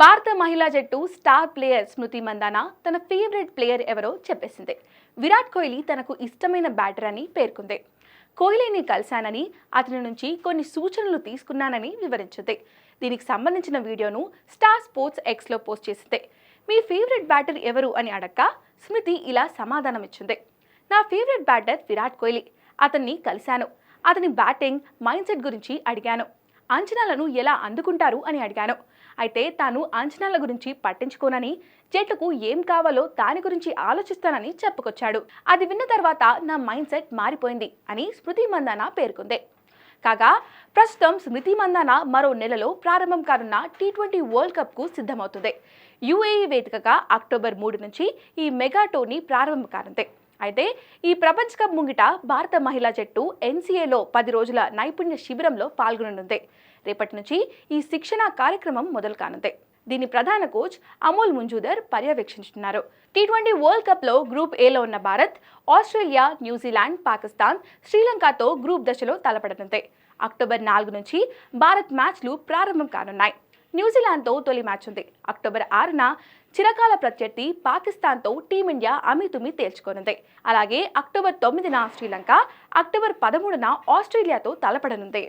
భారత మహిళా జట్టు స్టార్ ప్లేయర్ స్మృతి మందానా తన ఫేవరెట్ ప్లేయర్ ఎవరో చెప్పేసింది. విరాట్ కోహ్లీ తనకు ఇష్టమైన బ్యాటర్ అని పేర్కొంది. కోహ్లీని కలిశానని అతని నుంచి కొన్ని సూచనలు తీసుకున్నానని వివరించింది. దీనికి సంబంధించిన వీడియోను స్టార్ స్పోర్ట్స్ ఎక్స్లో పోస్ట్ చేసింది. మీ ఫేవరెట్ బ్యాటర్ ఎవరు అని అడక్క స్మృతి ఇలా సమాధానం ఇచ్చింది నా ఫేవరెట్ బ్యాటర్ విరాట్ కోహ్లీ. అతన్ని కలిశాను. అతని బ్యాటింగ్ మైండ్ సెట్ గురించి అడిగాను. అంచనాలను ఎలా అందుకుంటారు అని అడిగాను. అయితే తాను అంచనాల గురించి పట్టించుకోనని జట్లకు ఏం కావాలో దాని గురించి ఆలోచిస్తానని చెప్పుకొచ్చాడు. అది విన్న తర్వాత నా మైండ్ సెట్ మారిపోయింది అని స్మృతి మందాన పేర్కొంది. కాగా ప్రస్తుతం స్మృతి మందాన మరో నెలలో ప్రారంభం కానున్న టీ ట్వంటీ వరల్డ్ కప్కు సిద్ధమవుతుంది. యుఏఈ వేదికగా అక్టోబర్ మూడు నుంచి ఈ మెగా టోర్నీ ప్రారంభం కానుంది. అయితే ఈ ప్రపంచ కప్ ముంగిట భారత మహిళా జట్టు ఎన్సీఏలో పది రోజుల నైపుణ్య శిబిరంలో పాల్గొననుంది. రేపటి నుంచి ఈ శిక్షణా కార్యక్రమం మొదలు కానుంది. దీని ప్రధాన కోచ్ అమోల్ ముంజూదర్ పర్యవేక్షించుతున్నారు టీ ట్వంటీ వరల్డ్ కప్లో గ్రూప్ ఏలో ఉన్న భారత్ ఆస్ట్రేలియా న్యూజిలాండ్ పాకిస్తాన్ శ్రీలంకతో గ్రూప్ దశలో తలపడనుంది. అక్టోబర్ నాలుగు నుంచి భారత్ మ్యాచ్లు ప్రారంభం కానున్నాయి. న్యూజిలాండ్తో తొలి మ్యాచ్ ఉంది. అక్టోబర్ ఆరున చిరకాల ప్రత్యర్థి పాకిస్తాన్తో టీమిండియా అమితుమి తేల్చుకోనుంది. అలాగే అక్టోబర్ తొమ్మిదిన శ్రీలంక అక్టోబర్ పదమూడున ఆస్ట్రేలియాతో తలపడనుంది.